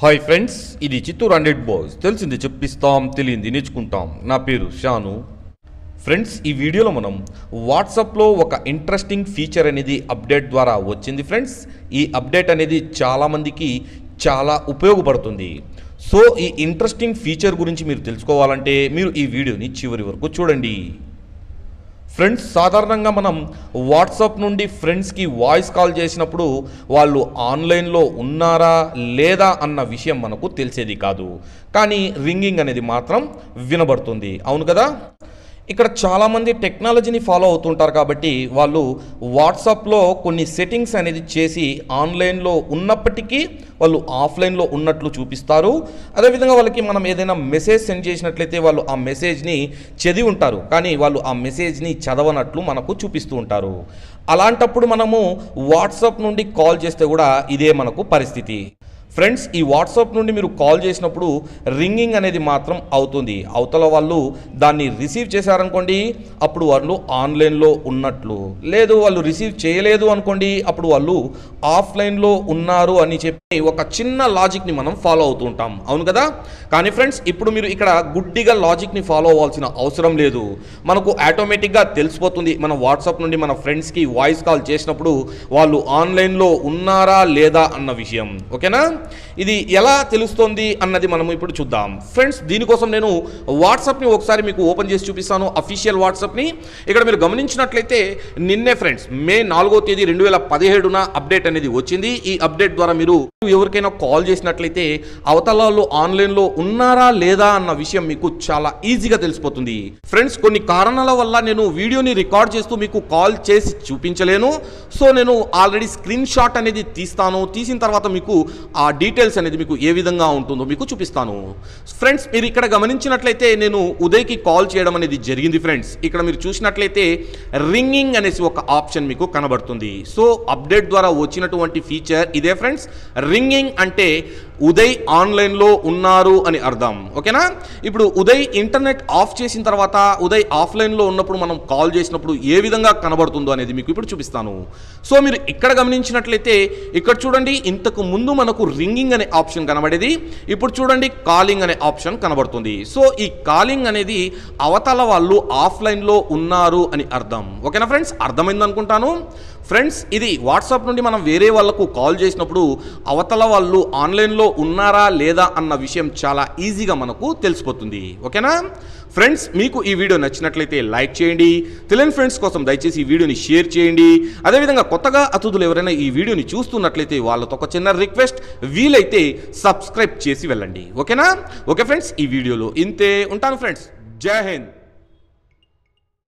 Hi friends ఇది Chittoor hundred boys. తెలిసింది చెప్పిస్తాం తెలియంది నేర్చుకుంటాం. నా పేరు షాను. ఫ్రెండ్స్ ఈ వీడియోలో మనం వాట్సాప్లో ఒక ఇంట్రెస్టింగ్ ఫీచర్ అనేది అప్డేట్ ద్వారా వచ్చింది ఫ్రెండ్స్. ఈ అప్డేట్ అనేది చాలామందికి చాలా ఉపయోగపడుతుంది. సో ఈ ఇంట్రెస్టింగ్ ఫీచర్ గురించి మీరు తెలుసుకోవాలంటే మీరు ఈ వీడియోని చివరి వరకు చూడండి. ఫ్రెండ్స్ సాధారణంగా మనం వాట్సాప్ నుండి ఫ్రెండ్స్కి వాయిస్ కాల్ చేసినప్పుడు వాళ్ళు ఆన్లైన్లో ఉన్నారా లేదా అన్న విషయం మనకు తెలిసేది కాదు. కానీ రింగింగ్ అనేది మాత్రం వినబడుతుంది. అవును కదా? ఇక్కడ చాలామంది టెక్నాలజీని ఫాలో అవుతుంటారు కాబట్టి వాళ్ళు వాట్సాప్లో కొన్ని సెట్టింగ్స్ అనేది చేసి ఆన్లైన్లో ఉన్నప్పటికీ వాళ్ళు ఆఫ్లైన్లో ఉన్నట్లు చూపిస్తారు. అదేవిధంగా వాళ్ళకి మనం ఏదైనా మెసేజ్ సెండ్ చేసినట్లయితే వాళ్ళు ఆ మెసేజ్ని చదివి ఉంటారు. కానీ వాళ్ళు ఆ మెసేజ్ని చదవనట్లు మనకు చూపిస్తూ ఉంటారు. అలాంటప్పుడు మనము వాట్సాప్ నుండి కాల్ చేస్తే కూడా ఇదే మనకు పరిస్థితి. ఫ్రెండ్స్ ఈ వాట్సాప్ నుండి మీరు కాల్ చేసినప్పుడు రింగింగ్ అనేది మాత్రం అవుతుంది. అవతల వాళ్ళు దాన్ని రిసీవ్ చేశారనుకోండి అప్పుడు వాళ్ళు ఆన్లైన్లో ఉన్నట్లు. లేదు వాళ్ళు రిసీవ్ చేయలేదు అనుకోండి అప్పుడు వాళ్ళు ఆఫ్లైన్లో ఉన్నారు అని చెప్పి ఒక చిన్న లాజిక్ని మనం ఫాలో అవుతూ ఉంటాం. అవును కదా? కానీ ఫ్రెండ్స్ ఇప్పుడు మీరు ఇక్కడ గుడ్డిగా లాజిక్ని ఫాలో అవ్వాల్సిన అవసరం లేదు. మనకు ఆటోమేటిక్గా తెలిసిపోతుంది. మన వాట్సాప్ నుండి మన ఫ్రెండ్స్కి వాయిస్ కాల్ చేసినప్పుడు వాళ్ళు ఆన్లైన్లో ఉన్నారా లేదా అన్న విషయం. ఓకేనా? ఇది ఎలా తెలుస్తోంది అన్నది మనం ఇప్పుడు చూద్దాం. ఫ్రెండ్స్ దీనికోసం నేను వాట్సాప్ని ఒకసారి మీకు ఓపెన్ చేసి చూపిస్తాను అఫీషియల్ వాట్సాప్ని. ఇక్కడ మీరు గమనించినట్లయితే నిన్నే ఫ్రెండ్స్ మే నాలుగో తేదీ రెండు వేల పదిహేడున అప్డేట్ అనేది వచ్చింది. ఈ అప్డేట్ ద్వారా మీరు ఎవరికైనా కాల్ చేసినట్లయితే అవతల వాళ్ళు ఆన్లైన్లో ఉన్నారా లేదా అన్న విషయం మీకు చాలా ఈజీగా తెలిసిపోతుంది. ఫ్రెండ్స్ కొన్ని కారణాల వల్ల నేను వీడియోని రికార్డ్ చేస్తూ మీకు కాల్ చేసి చూపించలేను. సో నేను ఆల్రెడీ స్క్రీన్ షాట్ అనేది తీస్తాను. తీసిన తర్వాత మీకు ఆ డీటెయిల్స్ అనేది మీకు ఏ విధంగా ఉంటుందో మీకు చూపిస్తాను. ఫ్రెండ్స్ మీరు ఇక్కడ గమనించినట్లయితే నేను ఉదయ్కి కాల్ చేయడం అనేది జరిగింది ఫ్రెండ్స్ ఇక్కడ మీరు చూసినట్లయితే రింగింగ్ అనేసి ఒక ఆప్షన్ మీకు కనబడుతుంది. సో అప్డేట్ ద్వారా వచ్చినటువంటి ఫీచర్ ఇదే ఫ్రెండ్స్ రింగింగ్ అంటే ఉదయ్ ఆన్లైన్లో ఉన్నారు అని అర్థం. ఓకేనా? ఇప్పుడు ఉదయ్ ఇంటర్నెట్ ఆఫ్ చేసిన తర్వాత ఉదయ్ ఆఫ్లైన్లో ఉన్నప్పుడు మనం కాల్ చేసినప్పుడు ఏ విధంగా కనబడుతుందో అనేది మీకు ఇప్పుడు చూపిస్తాను. సో మీరు ఇక్కడ గమనించినట్లయితే ఇక్కడ చూడండి ఇంతకు ముందు మనకు రింగింగ్ అనే ఆప్షన్ కనబడేది ఇప్పుడు చూడండి కాలింగ్ అనే ఆప్షన్ కనబడుతుంది. సో ఈ కాలింగ్ అనేది అవతల వాళ్ళు ఆఫ్లైన్లో ఉన్నారు అని అర్థం. ఓకేనా ఫ్రెండ్స్? అర్థమైంది అనుకుంటాను. ఫ్రెండ్స్ ఇది వాట్సాప్ నుండి మనం వేరే వాళ్ళకు కాల్ చేసినప్పుడు అవతల వాళ్ళు ఆన్లైన్లో ఉన్నారా లేదా అన్న విషయం చాలా ఈజీగా మనకు తెలిసిపోతుంది. ఓకేనా? ఫ్రెండ్స్ మీకు ఈ వీడియో నచ్చినట్లయితే లైక్ చేయండి. తెలియని ఫ్రెండ్స్ కోసం దయచేసి ఈ వీడియోని షేర్ చేయండి. అదేవిధంగా కొత్తగా అతిథులు ఎవరైనా ఈ వీడియోని చూస్తున్నట్లయితే వాళ్ళతో ఒక చిన్న రిక్వెస్ట్ వీలైతే సబ్స్క్రైబ్ చేసి వెళ్ళండి. ఓకేనా? ఓకే ఫ్రెండ్స్ ఈ వీడియోలో ఇంతే. ఉంటాను ఫ్రెండ్స్ జై హింద్.